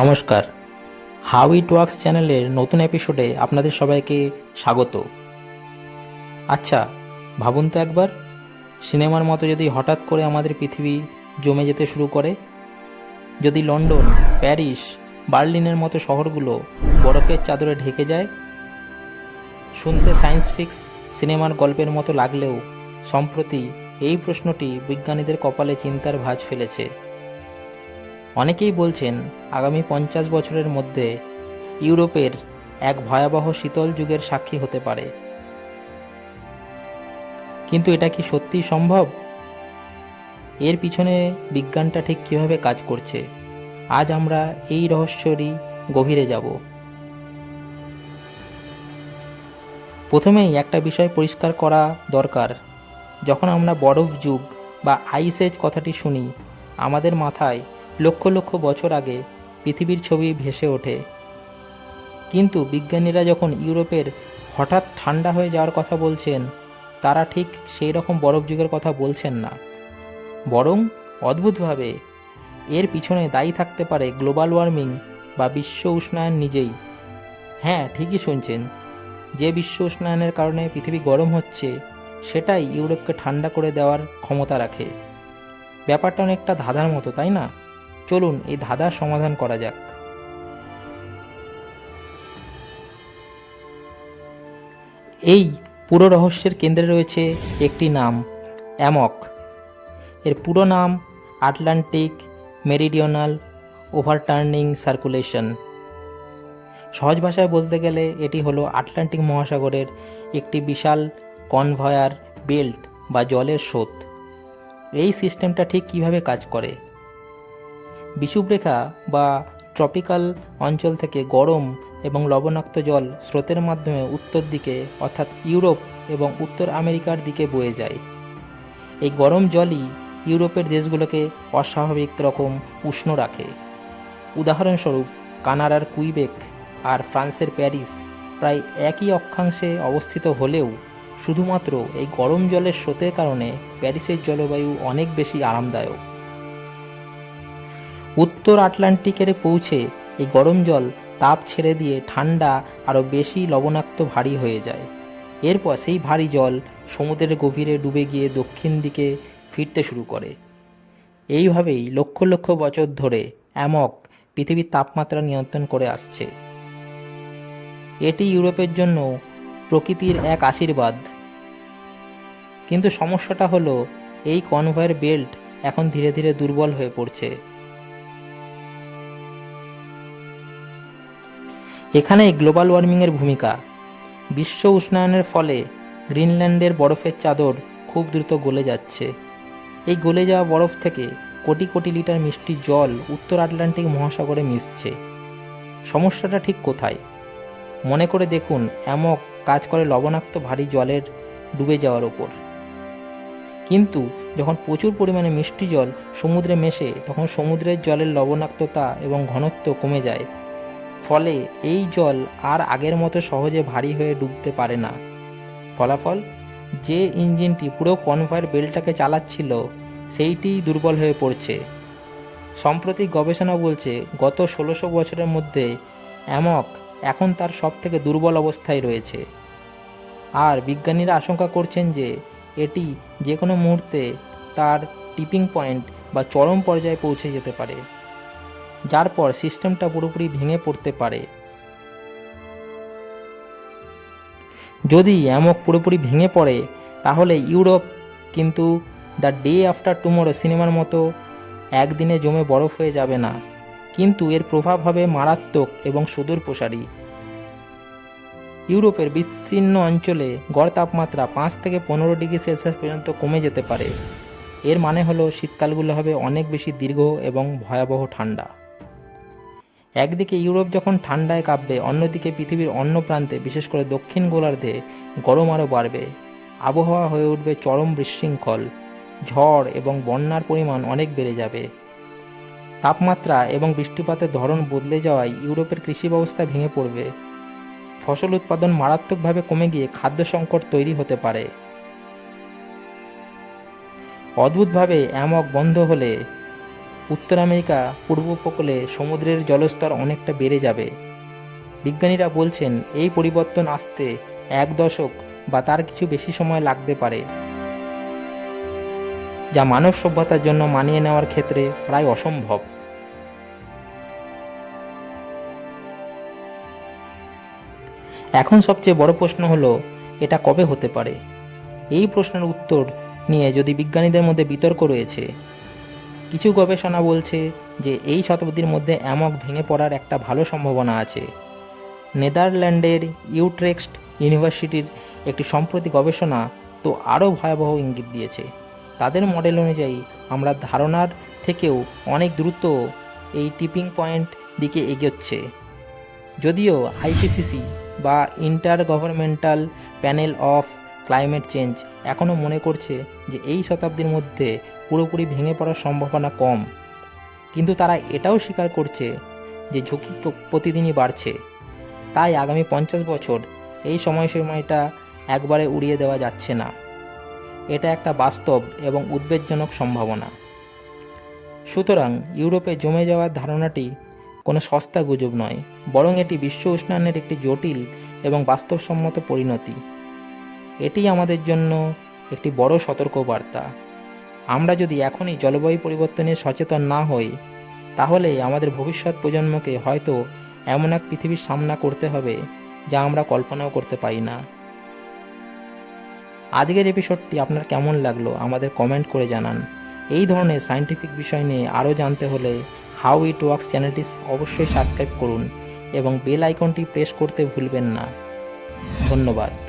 নমস্কার। How it works চ্যানেলের নতুন এপিসোডে আপনাদের সবাইকে স্বাগত। আচ্ছা ভাবুন তো একবার, সিনেমার মতো যদি হঠাৎ করে আমাদের পৃথিবী জমে যেতে শুরু করে, যদি লন্ডন, প্যারিস, বার্লিনের মতো শহরগুলো বরফের চাদরে ঢেকে যায়, শুনতে সায়েন্স ফিক্স সিনেমার গল্পের মতো লাগলেও সম্প্রতি এই প্রশ্নটি বিজ্ঞানীদের কপালে চিন্তার ভাঁজ ফেলেছে। অনেকেই বলছেন আগামী পঞ্চাশ বছরের মধ্যে ইউরোপের এক ভয়াবহ শীতল যুগের সাক্ষী হতে পারে। কিন্তু এটা কি সত্যিই সম্ভব? এর পিছনে বিজ্ঞানটা ঠিক কীভাবে কাজ করছে? আজ আমরা এই রহস্যরই গভীরে যাব। প্রথমেই একটা বিষয় পরিষ্কার করা দরকার। যখন আমরা বরফ যুগ বা আইস এজ কথাটি শুনি, আমাদের মাথায় লক্ষ লক্ষ বছর আগে পৃথিবীর ছবি ভেসে ওঠে। কিন্তু বিজ্ঞানীরা যখন ইউরোপের হঠাৎ ঠান্ডা হয়ে যাওয়ার কথা বলছেন, তারা ঠিক সেই রকম বরফ যুগের কথা বলছেন না। বরং অদ্ভুতভাবে এর পিছনে দায়ী থাকতে পারে গ্লোবাল ওয়ার্মিং বা বিশ্ব উষ্ণায়ন নিজেই। হ্যাঁ ঠিকই শুনছেন। যে বিশ্ব উষ্ণায়নের কারণে পৃথিবী গরম হচ্ছে, সেটাই ইউরোপকে ঠান্ডা করে দেওয়ার ক্ষমতা রাখে। ব্যাপারটা অনেকটা ধাঁধার মতো, তাই না? চলুন এই ধাঁধার সমাধান করা যাক। এই পুরো রহস্যের কেন্দ্রে রয়েছে একটি নাম, অ্যামক। এর পুরো নাম আটলান্টিক মেরিডিওনাল ওভারটার্নিং সার্কুলেশন। সহজ ভাষায় বলতে গেলে এটি হলো আটলান্টিক মহাসাগরের একটি বিশাল কনভয়ার বেল্ট বা জলের স্রোত। এই সিস্টেমটা ঠিক কীভাবে কাজ করে? বিষুবরেখা বা ট্রপিক্যাল অঞ্চল থেকে গরম এবং লবণাক্ত জল স্রোতের মাধ্যমে উত্তর দিকে, অর্থাৎ ইউরোপ এবং উত্তর আমেরিকার দিকে বয়ে যায়। এই গরম জলই ইউরোপের দেশগুলোকে অস্বাভাবিক রকম উষ্ণ রাখে। উদাহরণস্বরূপ, কানাডার কুইবেক আর ফ্রান্সের প্যারিস প্রায় একই অক্ষাংশে অবস্থিত হলেও শুধুমাত্র এই গরম জলের স্রোতের কারণে প্যারিসের জলবায়ু অনেক বেশি আরামদায়ক। উত্তর আটলান্টিকের পৌঁছে এই গরম জল তাপ ছেড়ে দিয়ে ঠান্ডা আরও বেশি লবণাক্ত ভারী হয়ে যায়। এরপর সেই ভারী জল সমুদ্রের গভীরে ডুবে গিয়ে দক্ষিণ দিকে ফিরতে শুরু করে। এইভাবেই লক্ষ লক্ষ বছর ধরে অ্যামক পৃথিবীর তাপমাত্রা নিয়ন্ত্রণ করে আসছে। এটি ইউরোপের জন্য প্রকৃতির এক আশীর্বাদ। কিন্তু সমস্যাটা হলো, এই কনভয়ের বেল্ট এখন ধীরে ধীরে দুর্বল হয়ে পড়ছে। এখানে গ্লোবাল ওয়ার্মিংয়ের ভূমিকা। বিশ্ব উষ্ণায়নের ফলে গ্রিনল্যান্ডের বরফের চাদর খুব দ্রুত গলে যাচ্ছে। এই গলে যাওয়া বরফ থেকে কোটি কোটি লিটার মিষ্টি জল উত্তর আটলান্টিক মহাসাগরে মিশছে। সমস্যাটা ঠিক কোথায়? মনে করে দেখুন এমক কাজ করে লবণাক্ত ভারী জলের ডুবে যাওয়ার ওপর। কিন্তু যখন প্রচুর পরিমাণে মিষ্টি জল সমুদ্রে মেশে, তখন সমুদ্রের জলের লবণাক্ততা এবং ঘনত্ব কমে যায়। ফলে এই জল আর আগের মতো সহজে ভারী হয়ে ডুবতে পারে না। ফলাফল? যে ইঞ্জিনটি পুরো কনভয়ের বেলটাকে চালাচ্ছিল, সেইটিই দুর্বল হয়ে পড়ছে। সাম্প্রতিক গবেষণা বলছে, গত ষোলোশো বছরের মধ্যে অ্যামক এখন তার সব থেকে দুর্বল অবস্থায় রয়েছে। আর বিজ্ঞানীরা আশঙ্কা করছেন যে, এটি যে কোনো মুহূর্তে তার টিপিং পয়েন্ট বা চরম পর্যায়ে পৌঁছে যেতে পারে। যার পর সিস্টেমটা পুরোপুরি ভেঙে পড়তে পারে। যদি অ্যামক পুরোপুরি ভেঙে পড়ে, তাহলে ইউরোপ কিন্তু দ্য ডে আফটার টুমোরো সিনেমার মতো একদিনে জমে বরফ হয়ে যাবে না। কিন্তু এর প্রভাব হবে মারাত্মক এবং সুদূর প্রসারী। ইউরোপের বিচ্ছিন্ন অঞ্চলে গড় তাপমাত্রা পাঁচ থেকে পনেরো ডিগ্রি সেলসিয়াস পর্যন্ত কমে যেতে পারে। এর মানে হলো শীতকালগুলো হবে অনেক বেশি দীর্ঘ এবং ভয়াবহ ঠান্ডা। একদিকে ইউরোপ যখন ঠান্ডায় কাঁপবে, অন্যদিকে পৃথিবীর অন্য প্রান্তে, বিশেষ করে দক্ষিণ গোলার্ধে, গরম আরও বাড়বে। আবহাওয়া হয়ে উঠবে চরম বিশৃঙ্খল। ঝড় এবং বন্যার পরিমাণ অনেক বেড়ে যাবে। তাপমাত্রা এবং বৃষ্টিপাতের ধরন বদলে যাওয়ায় ইউরোপের কৃষি ব্যবস্থা ভেঙে পড়বে। ফসল উৎপাদন মারাত্মকভাবে কমে গিয়ে খাদ্য সংকট তৈরি হতে পারে। অদ্ভুতভাবে, অ্যামক বন্ধ হলে উত্তর আমেরিকা পূর্ব উপকূলে সমুদ্রের জলস্তর অনেকটা বেড়ে যাবে। বিজ্ঞানীরা বলছেন, এই পরিবর্তন আসতে এক দশক বা তার কিছু বেশি সময় লাগতে পারে, যা মানব সভ্যতার জন্য মানিয়ে নেওয়ার ক্ষেত্রে প্রায় অসম্ভব। এখন সবচেয়ে বড় প্রশ্ন হলো, এটা কবে হতে পারে? এই প্রশ্নের উত্তর নিয়ে যদি বিজ্ঞানীদের মধ্যে বিতর্ক রয়েছে কিছু গবেষণা বলছে যে এই শতাব্দীর মধ্যে অ্যামক ভেঙে পড়ার একটা ভালো সম্ভাবনা আছে। নেদারল্যান্ডের ইউট্রেক্সট ইউনিভার্সিটির একটি সম্প্রতি গবেষণা তো আরও ভয়াবহ ইঙ্গিত দিয়েছে। তাদের মডেল অনুযায়ী, আমরা ধারণার থেকেও অনেক দ্রুত এই টিপিং পয়েন্ট দিকে এগোচ্ছে। যদিও আইপিসিসি বা intergovernmental panel of climate change এখনও মনে করছে যে এই শতাব্দীর মধ্যে পুরোপুরি ভেঙে পড়ার সম্ভাবনা কম। কিন্তু তারা এটাও স্বীকার করছে যে ঝুঁকি তো প্রতিদিনই বাড়ছে। তাই আগামী পঞ্চাশ বছর এই সময়সীমাটা একবারে উড়িয়ে দেওয়া যাচ্ছে না। এটা একটা বাস্তব এবং উদ্বেগজনক সম্ভাবনা। সুতরাং ইউরোপে জমে যাওয়ার ধারণাটি কোনো সস্তা গুজব নয়, বরং এটি বিশ্ব উষ্ণায়নের একটি জটিল এবং বাস্তবসম্মত পরিণতি। এটি আমাদের জন্য একটি বড় সতর্কবার্তা। আমরা যদি এখনই জলবায়ু পরিবর্তনে সচেতন না হই, তাহলে আমাদের ভবিষ্যৎ প্রজন্মকে হয়তো এমন এক পৃথিবীর সামনা করতে হবে যা আমরা কল্পনাও করতে পারি না। আজকের এপিসোডটি আপনার কেমন লাগল আমাদের কমেন্ট করে জানান। এই ধরনের সায়েন্টিফিক বিষয় নিয়ে আরও জানতে হলে হাউ ইট ওয়ার্কস চ্যানেলটি অবশ্যই সাবস্ক্রাইব করুন এবং বেল আইকনটি প্রেস করতে ভুলবেন না। ধন্যবাদ।